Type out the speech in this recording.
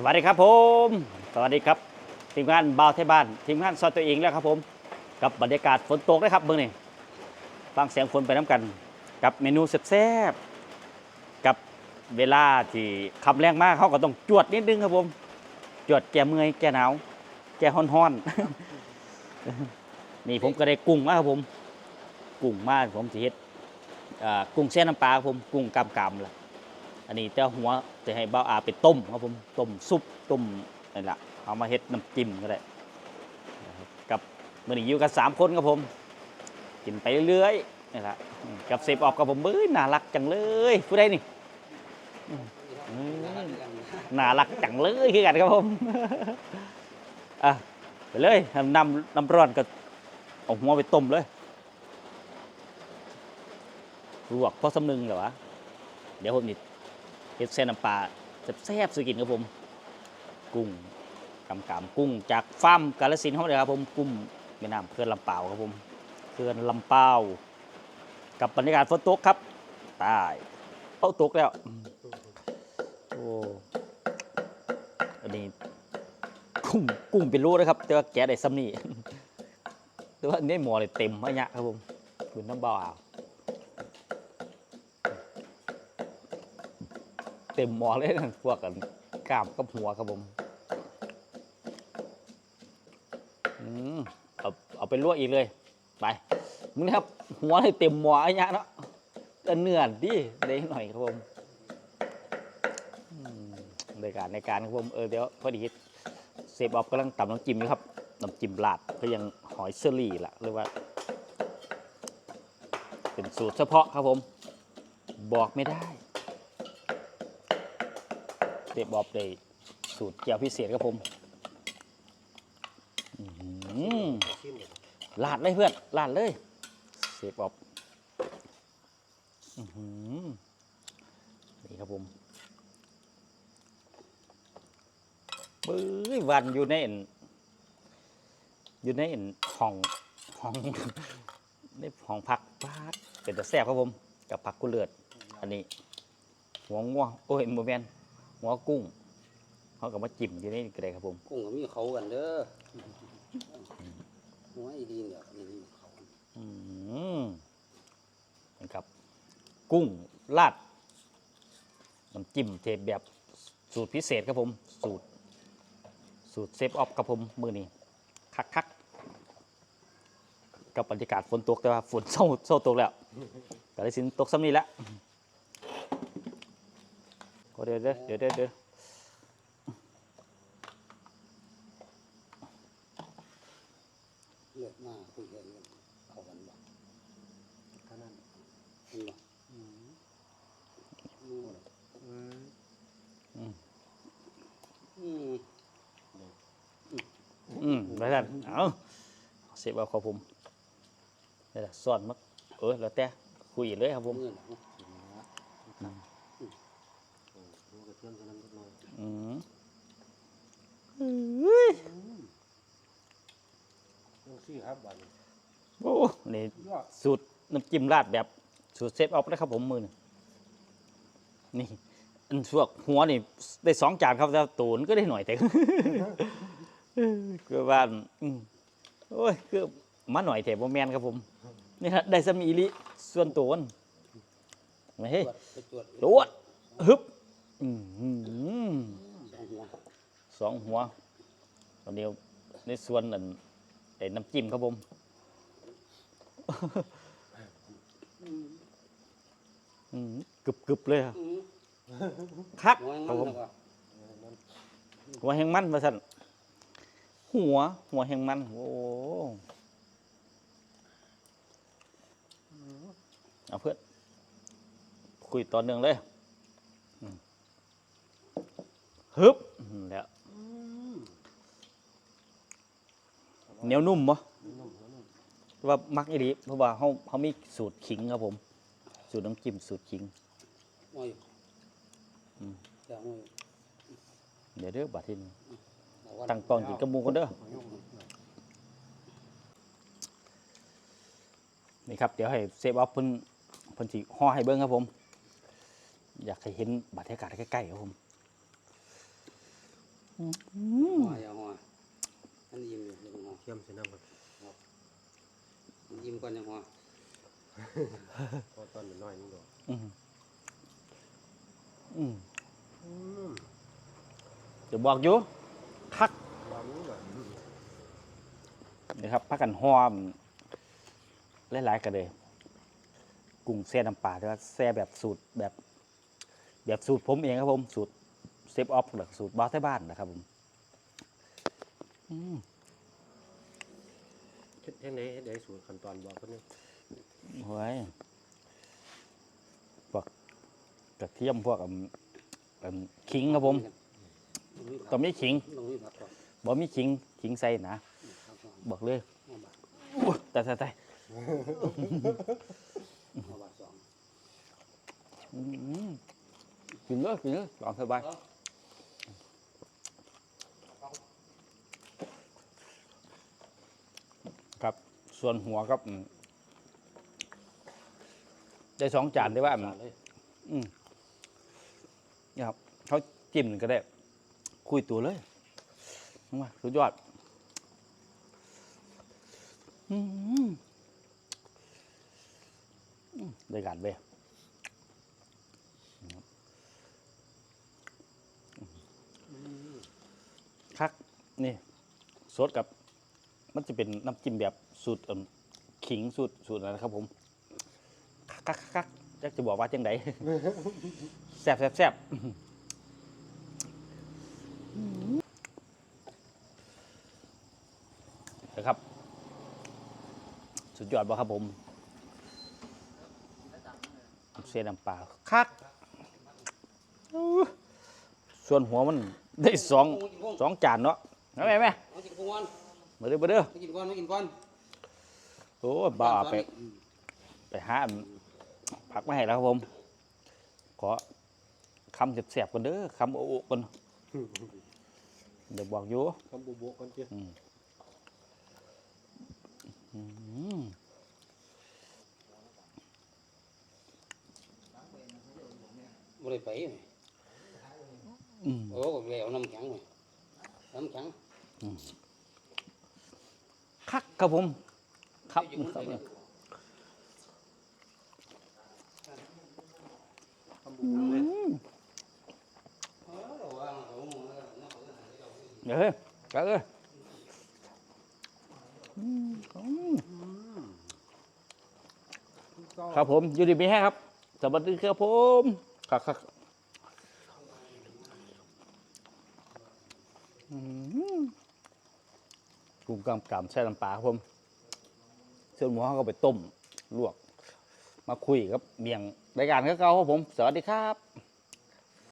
สวัสดีครับผม สวัสดีครับทีมงานบ่าวไทยบ้านทีมงานซอยตัวเองแล้วครับผม กับบรรยากาศฝนตกนะครับเบื้องนี้ฟังเสียงฝนไปน้ำกัน กับเมนูแซ่บๆกับเวลาที่คำแรงมากเขาก็ต้องจวดนิดนึงครับผม จวดแก้เมื่อยแก้หนาว แก้ฮ้อนๆนี่ผมก็ได้กุ้งมาครับผม กุ้งมาผมสิเฮ็ดกุ้งแช่น้ำปลาครับผมกุ้งกำกำล่ะ อันนี้แต่หัวจะให้เบ้าอาไปต้มครับผมต้มซุปต้มนี่แหละเอามาเฮ็ดน้ำจิ้มก็ได้นะครับกับมื่อนี้อยู่กันสามคนครับผม กินไปเรื่อยๆนี่แหละกับเซฟออกกับผมเบ้ยน่ารักจังเลยผู้ใดนี่น่ารักจังเลยคือกันครับผมอะไปเลยนำน้ำน้ำร้อนก็เอาหัวไปต้มเลยลวกพอสำนึงเหรอวะเดี๋ยวผมนี่ เฮ็ดเส้นน้ำปลาแซ่บๆสุกินครับผม กุ้งกำกำกุ้งจากฟาร์มกาลสินเขาเลยครับผมกุ้งแม่น้ำเขื่อนลำเปล่าวครับผมเขื่อนลำเปล่ากับบรรยากาศฝนตกครับตายเอาตกแล้วโอ้อันนี้กุ้งกุ้งเป็นรูนะครับ แต่ว่าแกะได้ซ้ำนี่แต่ว่าอันนี้หมอเลยเต็มอะเนี่ยครับผมคุณน้ำเบาเอา เต็มหมอเลยนะพวกกันกล้ามกับหัวครับผมอืมเอาเอาไปลวกอีกเลย ไปมึงนะครับ หัวให้เต็มหมอไอ้เนี้ยเนาะเนื้อดิได้หน่อยครับผมในการในการครับผมเออเดี๋ยวพอดีเซฟออฟกำลังตำน้ำจิ้มอยู่ครับน้ำจิ้มลาดก็ยังหอยเชอรี่ล่ะเรียกว่า เป็นสูตรเฉพาะครับผม บอกไม่ได้ เดบอบเลยสูตรเจียวพิเศษครับผมหลาดเลยเพื่อนลาดเลยเสบอบอือหือนี่ครับผมปื้ยวันอยู่ในอยู่ในอั่นห้องห้องในห้องพักพักเป็นแต่แซ่บครับผม กับผักกุเลือด อันนี้หัวงัวงโอ้ยโมเมนต์ หัวกุ้งเขากับมาจิ้มอยู่นี่ก็ได้ครับผม กุ้งก็มีเขากันเด้อหัวไอ้ดีเนี่ยนี่มีเขาอืมนะครับ กุ้งราดน้ำจิ้มเทแบบสูตรพิเศษครับผม สูตร สูตรเซฟออฟครับผมมือนี้คักคักๆกับบรรยากาศฝนตกแต่ว่าฝนเศร้าเศร้าตกแล้วแต่ได้สินตกซ้ำนี้แล้วก็ เดี๋ยวเดี๋ยวเดี๋ยวเดี๋ยวเดี๋ยวเลือดมาคุยกันกันเขากันบ่ขนาดเห็นบ่อืมอืมอืมอืมไปท่านเอาเซฟเอาครับผมนี่แหละซ่อนมักเออแล้วแต่คุยเลยครับผม เมื่อหลังอืมสี่ครับบัดนี้โอ้นี่ยอดสูตรน้ำจิ้มราดแบบสูตรเซฟเอานะครับผมมือนี่นี่ อันพวกหัวนี่ได้สองจานครับแต่ตูนก็ได้หน่อยแต่ คือว่าอืมโอ้ยคือมาหน่อยแต่โมแมนครับผม นี่ฮะได้สมีอิลิส่วนตัวนี่ตรวจไปตรวจ ตรวจฮึบ อื้อหือสองหัวตอนนี้ในส่วนนั้นไอ้น้ำจิ้มครับผมอืมกรึบกึบเลยครับคักหัวครับผมหัวแหงมันมาสั่นหัว หัวแหงมัน โอ้เอาเพื่อนคุยตอนหนึ่งเลยอืม ฮึบอืมแล้วเหนียวนุ่มปะว่ามักอีดีเพราะว่าเขาเขามีสูตรขิงครับผม สูตรน้ำจิ้มสูตรขิงหัวอยู่อืมแต่หัวอยู่เดี๋ยวเด้อบัดทีนี้เอาวันตั้งกล้องกินกระมูกันเด้อนี่ครับ เดี๋ยวให้เซฟออฟเพิ่นเพิ่นสิห่อให้เบิ่งครับผม อยากให้เห็นบรรยากาศใกล้ๆครับผม หัวอย่าหัวอันยิ้มอยู่อย่าหัวเทียมใส่น้ำครับยิ้มก่อนอย่าหัวเพราะตอนน้อยๆนี่ดอกอืมอืมอืมเดี๋ยวบอกอยู่คักวางนี่ก่อนนะครับพักกันหอมหลายๆกันเลยกุ้งแซ่น้ำปลาแต่ว่าแซ่แบบสูตรแบบ แบบสูตรผมเองครับผมสูตร เซฟออฟหรือสูตรบ้านที่บ้านนะครับผมอืมเฮ็ดยังไงเฮ็ดได้สูตรขั้นตอนบอกเพิ่นนี่โอ้ยพวกกระเทียมพวกอืมอืมขิงครับผมต้องมีขิงต้องมีผักก่อนบ่มีขิงขิงใส่นะครับก่อนบอกเลยห้าบาทอุ๊ยแต่แต่แต่ห้าบาทสอง อืมกินเลยกินเลยลองสบายครับ ส่วนหัวครับได้สองจานได้ว่าอืมเนี่ครับเขาจิ้มก็ได้ คุยตัวเลยมาสุดยอดได้การเว้คัก นี่ สดกับ มันจะเป็นน้ำจิ้มแบบสูตรขิงสูตรสูตรนะครับ ผมคักคักจักจะบอกว่าจังไดแซ่บแซ่บแซ่บนะครับ สุดยอดบ่ครับผมเส้นน้ำปลาคักส่วนหัวมันได้สองสองจานเนาะเอาไหมไหมเอากินก่อน มาเด้อมาเด้อมากินก่อนมากินก่อนโอ้บ้าไปไปหาอันผักมาให้แล้วครับผม ขอคำแสบๆกันเด้อคำโอ้ๆกันเดี๋ยวบอกอยู่คำบุบกันเจ้อืมอืมบ่ได้ไปไหมอืมโอ้ก็เลยเอาน้ำแข็งไหมน้ำแข็ง คักครับผม ครับครับเนี่ยคำบุบเลยวางเอาหมูแล้วเอาเอาเอาเฮ้ยกักเอ้ยครับผมยูดีมีแห้ครับ สวัสดีครับผมครับครับอืม กุ้งกำกำแช่น้ำปลาครับผมเส้นหมูเขาก็ไปต้มลวก มาคุยกับเมียงรายการก็เก่าครับผม สวัสดีครับ